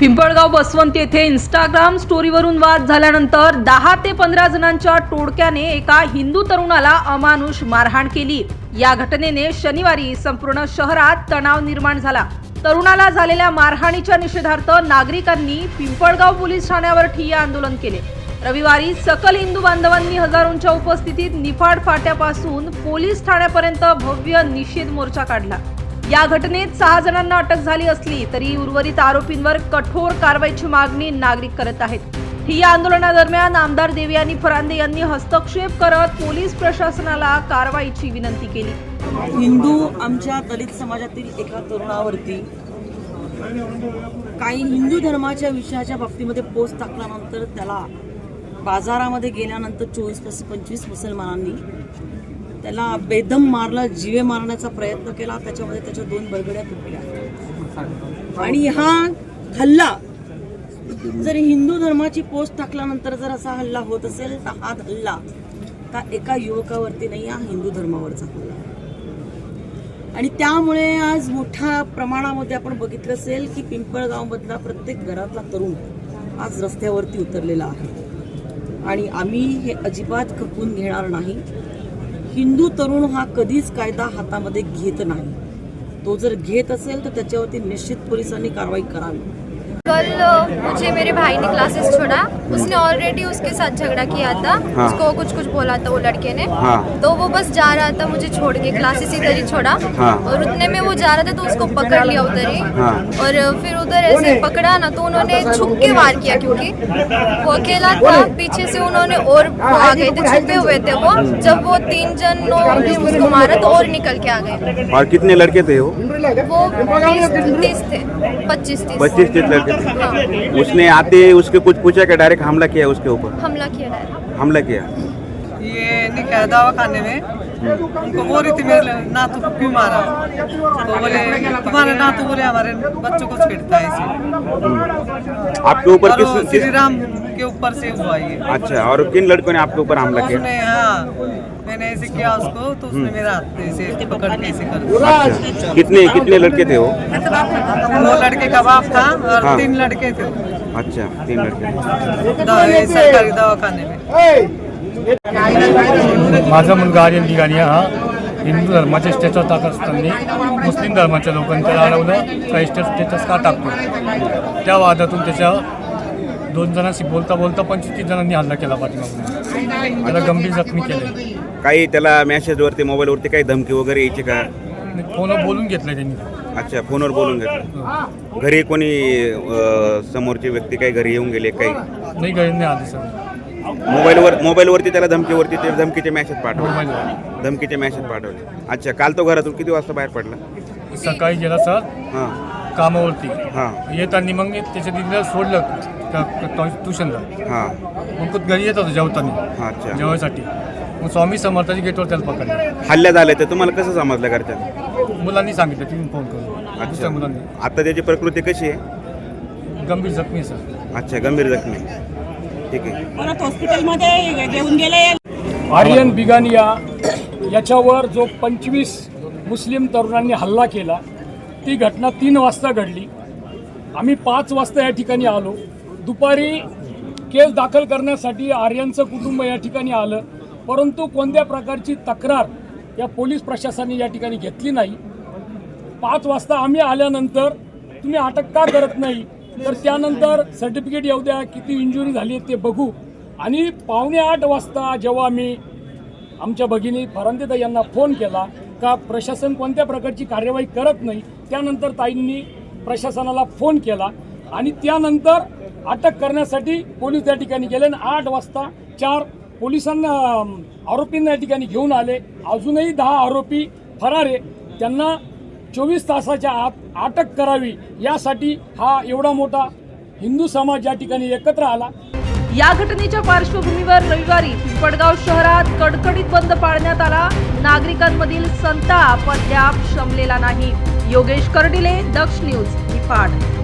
पिंपळगाव बसवंत येथे इंस्टाग्राम स्टोरीवरून वाद झाल्यानंतर दहा ते पंधरा जणांच्या टोळक्याने एका हिंदू तरुणाला अमानुष मारहाण केली. या घटनेने शनिवारी संपूर्ण शहरात तणाव निर्माण झाला. तरुणाला झालेल्या मारहाणीच्या निषेधार्थ नागरिकांनी पिंपळगाव पोलीस ठाण्यावर ठिय्या आंदोलन केले. रविवारी सकल हिंदू बांधवांनी हजारोंच्या उपस्थितीत निफाड फाट्यापासून पोलीस ठाण्यापर्यंत भव्य निषेध मोर्चा काढला. या घटनेत सहा जणांना अटक झाली असली तरी उर्वरित आरोपींवर कठोर कारवाईची मागणी नागरिक करत आहेत. ही या आंदोलनादरम्यान आमदार देवी आणि फरांदे यांनी हस्तक्षेप करत पोलीस प्रशासनाला कारवाईची विनंती केली. हिंदू आमच्या दलित समाजातील एका तरुणावरती काही हिंदू धर्माच्या विषयाच्या बाबतीमध्ये पोस्ट टाकल्यानंतर त्याला बाजारामध्ये गेल्यानंतर चोवीसपासून पंचवीस मुसलमानांनी त्याला बेदम मारला जीवे मारण्याचा प्रयत्न केला. त्याच्यामध्ये त्याच्या दोन बरगड्या तुटल्या. आणि हा हल्ला जर हिंदू धर्माची पोस्ट टाकल्यानंतर जर असा हल्ला होत असेल तर हा हल्ला का एका युवकावरती नाही हा हिंदू धर्मावरचा हल्ला आणि त्यामुळे आज मोठ्या प्रमाणामध्ये आपण बघितलं असेल की पिंपळगावमधला प्रत्येक घरातला तरुण आज रस्त्यावरती उतरलेला आहे. आणि आम्ही हे अजिबात खपून घेणार नाही. हिंदू तरुण हा कधीच कायदा हातामध्ये घेत नाही. तो जर घेत असेल तर त्याच्यावरती निश्चित पोलिसांनी कारवाई करावी. कल मुझे मेरे भाई ने क्लासेस छोड़ा। उसने ऑलरेडी उसके साथ झगड़ा किया था। हाँ। उसको कुछ कुछ बोला था वो लड़के ने। हाँ। तो वो बस जा रहा था मुझे छोड़ के क्लासेस इधर ही छोड़ा। हाँ। और उतने में वो जा रहा था तो उसको पकड़ लिया उधर ही। हाँ। और फिर उधर ऐसे पकड़ा ना तो उन्होंने छुप के वार किया क्योंकि वो अकेला था। पीछे से उन्होंने और आ गए थे छुपे हुए थे वो। जब वो तीन जनों ने उसको मारा तो और निकल के आ गए। और कितने लड़के थे वो? वो तीस थे पच्चीस तीस। पच्चीस तीस लड़के थे। हाँ। उसने आते उसके कुछ पूछा क्या डायरेक्ट हमला किया उसके ऊपर? हमला किया डायरेक्ट हमला किया। ये निकाह दवाखाने में उनको बोल रही थी मेरे नातू को क्यों मारा तो बोले तुम्हारे नातू बोले हमारे बच्चों को छेड़ता है इसे आपके ऊपर किस श्री राम के ऊपर से हुआ ये अच्छा और किन लड़कों ने आपके ऊपर हमला किया? उसने हाँ मैंने ऐसे किया उसको तो उसने मेरा हाथ ऐसे पकड़ के ऐसे कर अच्छा कितने कितने लड़के थे वो? वो लड़के का बाप था और हाँ। तीन लड़के थे अच्छा तीन लड़के। सरकारी दवाखाने में। माझा मुलगा आर्यन बिगानिया हा हिंदू धर्माच्या स्टेटस टाकत असताना मुस्लिम धर्माच्या लोकांच्या अडवलं का स्टेट स्टेटस का टाकतो? त्या वादातून त्याच्या दोन जणांशी बोलता बोलता पंचवीस तीस जणांनी हल्ला केला पाठीमागून. त्याला गंभीर जखमी केले. काही त्याला मेसेजवरती मोबाईलवरती काही धमकी वगैरे यायची का? फोनवर बोलून घेतलं त्यांनी. अच्छा फोनवर बोलून घेतलं. घरी कोणी समोरची व्यक्ती काही घरी येऊन गेले काही? नाही घरी नाही आली सर. मोबाईलवर मोबाईलवरती त्याला धमकीवरती ते धमकीचे मेसेज पाठवले. धमकीचे मेसेज पाठवले. अच्छा काल तो घरातून किती वाजता बाहेर पडला? सकाळी गेला सर. हां. कामावरती. हां. येताना मग त्याच्या दिदीला सोडलं त्या ट्युशनला. हां. मग तो घरी येत होता जेवताना. अच्छा. जेवायसाठी. मग स्वामी समर्थाच्या गेटवर त्याला पकडलं. हल्ला झाले तर तुम्हाला कसं समजलं घरच्या मुलांनी सांगितलं तुम्ही फोन करून. अच्छा. दुसऱ्या मुलांनी. आता त्याची प्रकृती कशी आहे? गंभीर जखमी आहे सर. अच्छा गंभीर जखमी ठीक आहे. परत हॉस्पिटलमध्ये घेऊन गेले. आर्यन बिगानिया याच्यावर जो पंचवीस मुस्लिम तरुणांनी हल्ला केला ती घटना तीन वाजता घडली. आम्ही पाच वाजता या ठिकाणी आलो. दुपारी केस दाखल करण्यासाठी आर्यनचं कुटुंब या ठिकाणी आलं. परंतु कोणत्या प्रकारची तक्रार या पोलीस प्रशासनाने या ठिकाणी घेतली नाही. पाच वाजता आम्ही आल्यानंतर तुम्ही अटक का करत नाही? तर त्यानंतर सर्टिफिकेट येऊ द्या किती इंजुरी झाली ते बघू. आणि पावणे आठ वाजता जेव्हा मी आमच्या भगिनी फरांदेताई यांना फोन केला का प्रशासन कोणत्या प्रकारची कार्यवाही करत नाही त्यानंतर ताईंनी प्रशासनाला फोन केला. आणि त्यानंतर अटक करण्यासाठी पोलीस त्या ठिकाणी गेले आणि आठ वाजता चार पोलिसांना आरोपींना या ठिकाणी घेऊन आले. अजूनही दहा आरोपी फरार आहे. त्यांना चोवीस तासाच्या आत अटक करावी यासाठी हा एवढा मोठा हिंदू समाज या ठिकाणी एकत्र आला. या घटनेच्या पार्श्वभूमीवर रविवारी पिंपळगाव शहरात कडकडीत बंद पाळण्यात आला. नागरिकांमधील संताप अद्याप शमलेला नाही. योगेश कर्डिले दक्ष न्यूज निफाड.